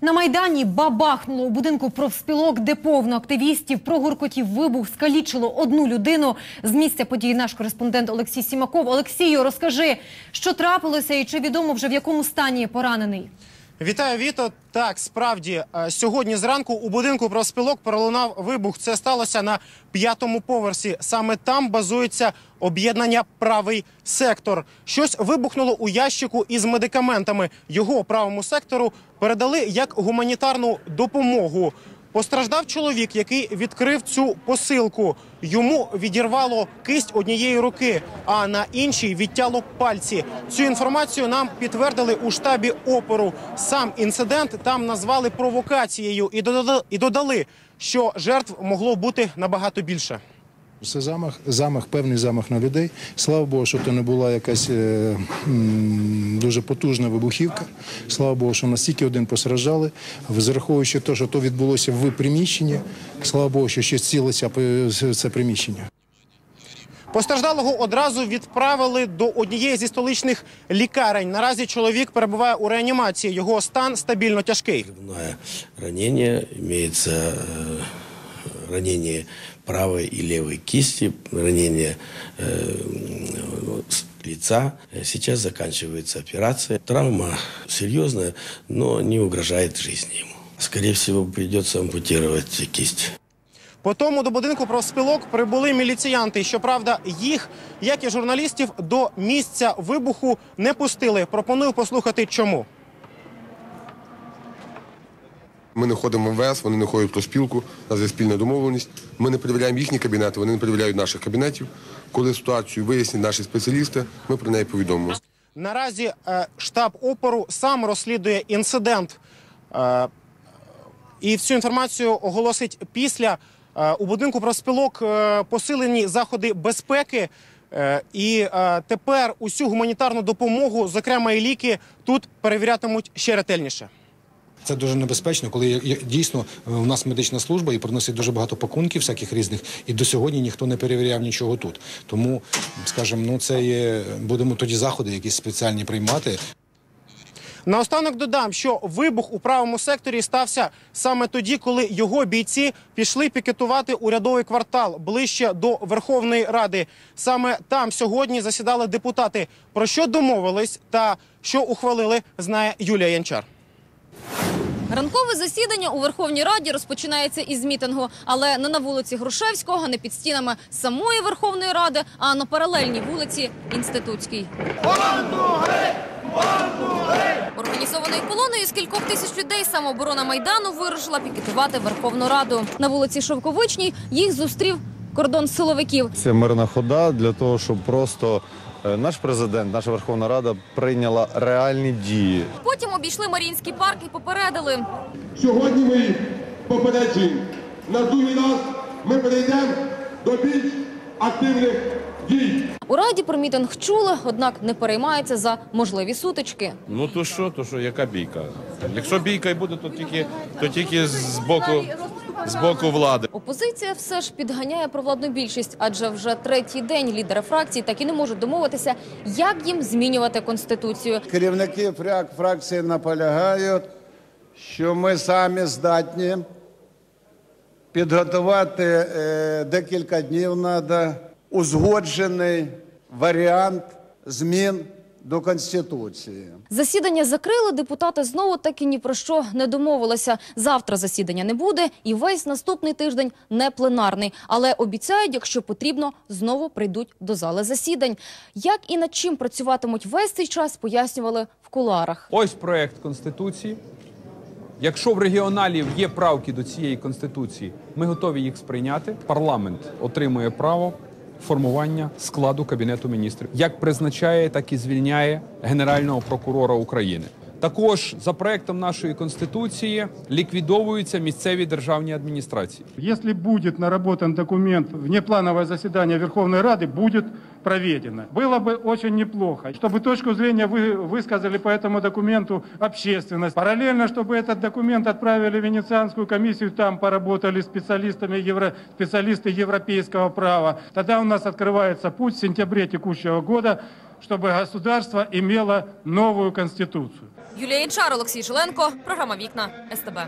На майдані бабахнуло у будинку профспілок, де повно активістів прогуркотів вибух, скалічило одну людину. З місця події наш кореспондент Олексій Сімаков. Олексію, розкажи, що трапилося і чи відомо вже в якому стані поранений? Вітаю, Віто. Так, справді е, сьогодні зранку у будинку профспілок пролунав вибух. Це сталося на п'ятому поверсі. Саме там базується об'єднання правий сектор. Щось вибухнуло у ящику із медикаментами. Його правому сектору передали як гуманітарну допомогу. Постраждав чоловік, який відкрив цю посилку. Йому відірвало кисть однієї руки, а на іншій відтяло пальці. Цю інформацію нам підтвердили у штабі опору. Сам інцидент там назвали провокацією і додали, що жертв могло бути набагато більше. Це замах, замах, певний замах на людей. Слава Богу, що це не була якась е, м, дуже потужна вибухівка. Слава Богу, що настільки один постраждали. Зараховуючи те, що то відбулося в приміщенні, слава Богу, що ще цілиться е, це приміщення. Постраждалого одразу відправили до однієї зі столичних лікарень. Наразі чоловік перебуває у реанімації. Його стан стабільно тяжкий. Ранение, имеется э, ранение правой и левой кисти, ранение э, лица. Сейчас заканчивается операция. Травма серьезная, но не угрожает жизни ему. Скорее всего, придется ампутировать кисть. По тому до будинку профспілок прибули міліціянти. Щоправда, їх, як і журналістів, до місця вибуху не пустили. Пропоную послухати, чому. Ми не ходимо в МВС, вони не ходять про спілку, у нас є спільна домовленість. Ми не перевіряємо їхні кабінети, вони не перевіряють наших кабінетів. Коли ситуацію вияснять наші спеціалісти, ми про неї повідомимо. Наразі е, штаб опору сам розслідує інцидент. Е, і всю інформацію оголосить після. Е, у будинку профспілок е, посилені заходи безпеки. І тепер усю гуманітарну допомогу, зокрема і ліки, тут перевірятимуть ще ретельніше. Це дуже небезпечно, коли дійсно е, у нас медична служба і приносить дуже багато пакунків всяких різних, і до сьогодні ніхто не перевіряв нічого тут. Тому, скажімо, ну це є будемо тоді заходи якісь спеціальні приймати. Наостанок додам, що вибух у правому секторі стався саме тоді, коли його бійці пішли пікетувати урядовий квартал ближче до Верховної Ради. Саме там сьогодні засідали депутати. Про що домовились та що ухвалили, знає Юлія Янчар. Ранкове засідання у Верховній Раді розпочинається із мітингу, але не на вулиці Грушевського, не під стінами самої Верховної Ради, а на паралельній вулиці Інститутській. Організованою колоною з кількох тисяч людей самооборона майдану вирушила пікетувати Верховну Раду. На вулиці Шовковичній їх зустрів кордон силовиків. Це мирна хода для того, щоб просто е, наш президент, наша Верховна Рада прийняла реальні дії. Потім обійшли Маріїнський парк і попередили. Сьогодні ми попереджуємо. На другий раз ми перейдемо до більш активних дій. У раді про мітинг чули, однак не переймаються за можливі сутички. Ну то що, то що, яка бійка? Якщо бійка і буде, то тільки, то тільки з боку, з боку влади. Опозиція все ж підганяє провладну більшість, адже вже третій день лідери фракцій так і не можуть домовитися, як їм змінювати конституцію. Керівники фракції наполягають, що ми самі здатні підготувати е, декілька днів треба узгоджений варіант змін до Конституції. Засідання закрили, депутати знову так і ні про що не домовилися. Завтра засідання не буде, і весь наступний тиждень не пленарний. Але обіцяють, якщо потрібно, знову прийдуть до зали засідань. Як і над чим працюватимуть весь цей час, пояснювали в кулуарах. Ось проект конституції. Якщо в регіоналів є правки до цієї конституції, ми готові їх сприйняти. Парламент отримує право формування складу кабінету міністрів, як призначає, так і звільняє генерального прокурора України. Також за проектом нашої конституції ліквідовуються місцеві державні адміністрації. Если будет наработан документ, внеплановое заседание Верховной Рады будет проведено. Было бы очень неплохо, чтобы точку зрения вы высказали по этому документу общественность. Параллельно, чтобы этот документ отправили в Венецианскую комиссию, там поработали специалистами, евро, специалисты европейского права. Тогда у нас открывается путь в сентябре текущего года, чтобы государство имело новую конституцию. Юлія Янчар, Олексій Жиленко, програма Вікна СТБ.